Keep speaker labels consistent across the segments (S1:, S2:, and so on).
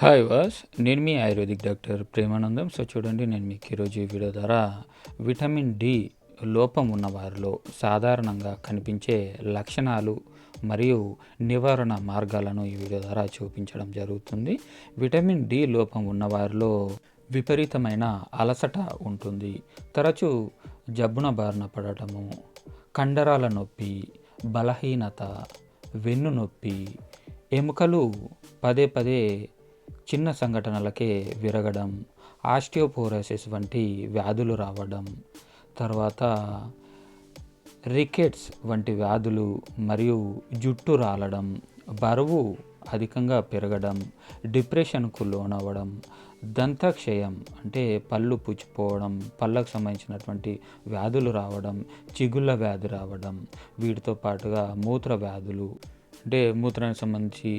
S1: Hi వాస్ నేను మీ ఆయుర్వేదిక్ డాక్టర్ ప్రేమానందం. సో చూడండి నేను మీకు ఈరోజు ఈ వీడియో ద్వారా విటమిన్ డి లోపం ఉన్న వారిలో సాధారణంగా కనిపించే లక్షణాలు మరియు నివారణ మార్గాలను ఈ వీడియో ద్వారా చూపించడం జరుగుతుంది. విటమిన్ డి లోపం ఉన్న వారిలో విపరీతమైన అలసట ఉంటుంది. తరచూ జబ్బున బారిన పడటము కండరాల నొప్పి బలహీనత వెన్ను నొప్పి ఎముకలు పదే పదే చిన్న సంఘటనలకే విరగడం ఆస్టియోపోరోసిస్ వంటి వ్యాధులు రావడం తర్వాత రికెట్స్ వంటి వ్యాధులు మరియు జుట్టు రాలడం బరువు అధికంగా పెరగడం డిప్రెషన్కు లోనవ్వడం దంతక్షయం అంటే పళ్ళు పుచ్చిపోవడం పళ్ళకు సంబంధించినటువంటి వ్యాధులు రావడం చిగుళ్ళ వ్యాధి రావడం వీటితో పాటుగా మూత్ర వ్యాధులు అంటే మూత్రానికి సంబంధించి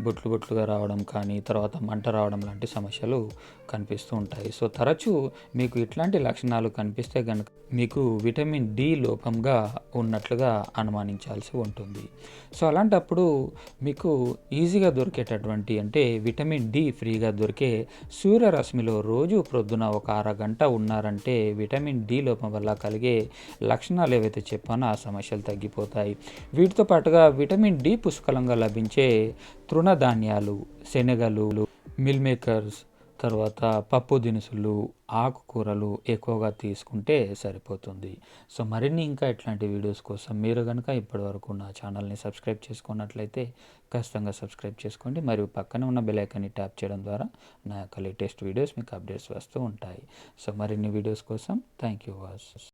S1: బొట్లు బొట్లుగా రావడం కానీ తర్వాత మంట రావడం లాంటి సమస్యలు కనిపిస్తూ ఉంటాయి. సో తరచూ మీకు ఇట్లాంటి లక్షణాలు కనిపిస్తే కనుక మీకు విటమిన్ డి లోపంగా ఉన్నట్లుగా అనుమానించాల్సి ఉంటుంది. సో అలాంటప్పుడు మీకు ఈజీగా దొరికేటటువంటి అంటే విటమిన్ డి ఫ్రీగా దొరికే సూర్యరశ్మిలో రోజు ప్రొద్దున ఒక అరగంట ఉన్నారంటే విటమిన్ డి లోపం వల్ల కలిగే లక్షణాలు ఏవైతే చెప్పానో ఆ సమస్యలు తగ్గిపోతాయి. వీటితో పాటుగా విటమిన్ డి పుష్కలంగా లభించే తృణధాన్యాలు శనగలు మిల్ మేకర్స్ తర్వాత పప్పు దినుసులు ఆకుకూరలు ఎక్కువగా తీసుకుంటే సరిపోతుంది. సో మరిన్ని ఇంకా ఇట్లాంటి వీడియోస్ కోసం మీరు కనుక ఇప్పటివరకు నా ఛానల్ని సబ్స్క్రైబ్ చేసుకున్నట్లయితే ఖచ్చితంగా సబ్స్క్రైబ్ చేసుకోండి. మరియు పక్కన ఉన్న బెల్ ట్యాప్ చేయడం ద్వారా నా యొక్క లేటెస్ట్ వీడియోస్ మీకు అప్డేట్స్ వస్తూ ఉంటాయి. సో మరిన్ని వీడియోస్ కోసం థ్యాంక్ యూ వాస్